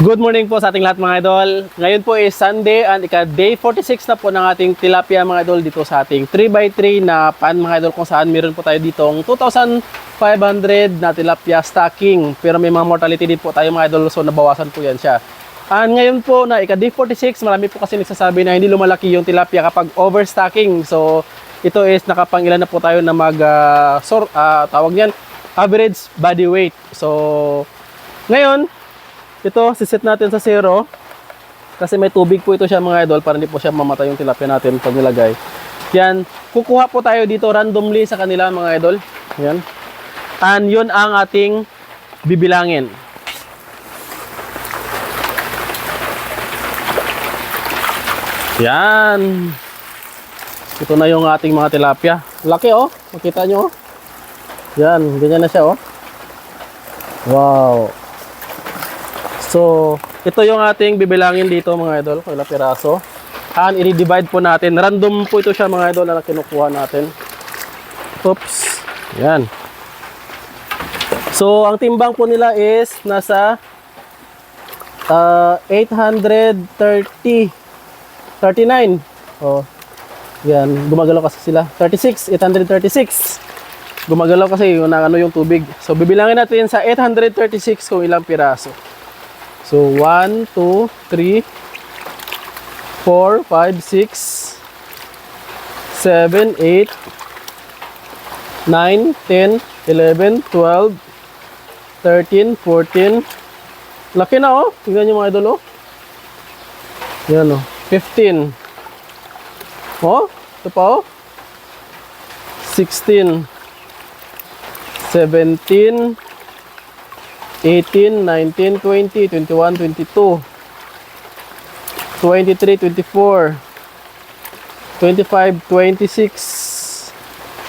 Good morning po sa ating lahat mga idol. Ngayon po is Sunday and ika day 46 na po ng ating tilapia mga idol dito sa ating 3x3 na pan mga idol kung saan meron po tayo ditong 2,500 na tilapia stocking. Pero may mga mortality din po tayo mga idol so nabawasan po yan siya. And ngayon po na ika day 46 marami po kasi nagsasabi na hindi lumalaki yung tilapia kapag overstocking. So ito is nakapangilan na po tayo na mag ah, sor, ah, tawag niyan average body weight. So ngayon ito, siset natin sa zero. Kasi may tubig po ito siya mga idol para hindi po siya mamatay yung tilapia natin pag nilagay. Yan. Kukuha po tayo dito randomly sa kanila mga idol. Yan. And yun ang ating bibilangin. Yan. Ito na yung ating mga tilapia. Laki oh. Makita nyo oh. Yan. Ganyan na siya oh. Wow. So, ito yung ating bibilangin dito mga idol, kung ilang piraso. And i-divide po natin. Random po ito siya mga idol na kinukuha natin. Oops. Yan. So, ang timbang po nila is nasa uh, 830 39. Oh. Yan, gumagalaw kasi sila. 36, 836. Gumagalaw kasi yung ano yung tubig. So, bibilangin natin sa 836 kung ilang piraso. So, 1, 2, 3, 4, 5, 6, 7, 8, 9, 10, 11, 12, 13, 14. Laki na oh. Tingnan nyo mga idol oh. Yan oh. 15. Oh, ito pa oh. 16. 17. 18, 19, 20, 21, 22, 23, 24, 25, 26,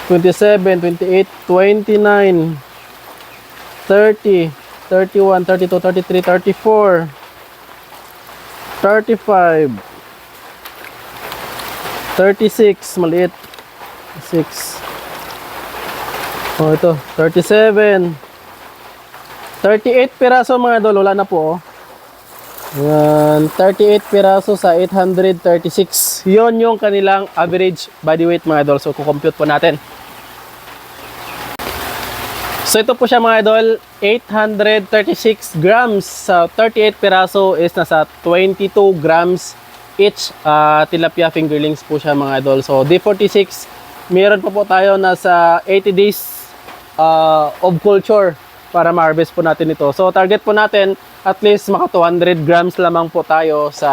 27, 28, 29, 30, 31, 32, 33, 34, 35, 36, maliit. 6. Oh, ito. 37, 38 piraso mga idol, wala na po. oh. Yan, 38 piraso sa 836. Yon yung kanilang average body weight mga idol. So, kukompute po natin. So, ito po siya mga idol, 836 grams sa 38 piraso is nasa 22 grams each ah, tilapia fingerlings po siya mga idol. So, D46, meron pa po tayo nasa 80 days ah, of culture para ma-harvest po natin ito. So target po natin at least maka 200 grams lamang po tayo sa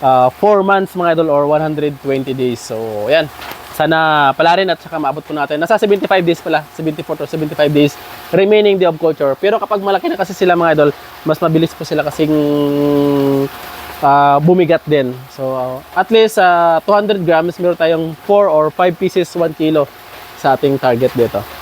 4 months mga idol or 120 days. So yan. Sana pala rin at saka maabot po natin. Nasa 75 days pala, 74 to 75 days remaining day of culture. Pero kapag malaki na kasi sila mga idol, mas mabilis po sila kasing ah, bumigat din. So at least sa 200 grams meron tayong 4 or 5 pieces 1 kilo sa ating target dito.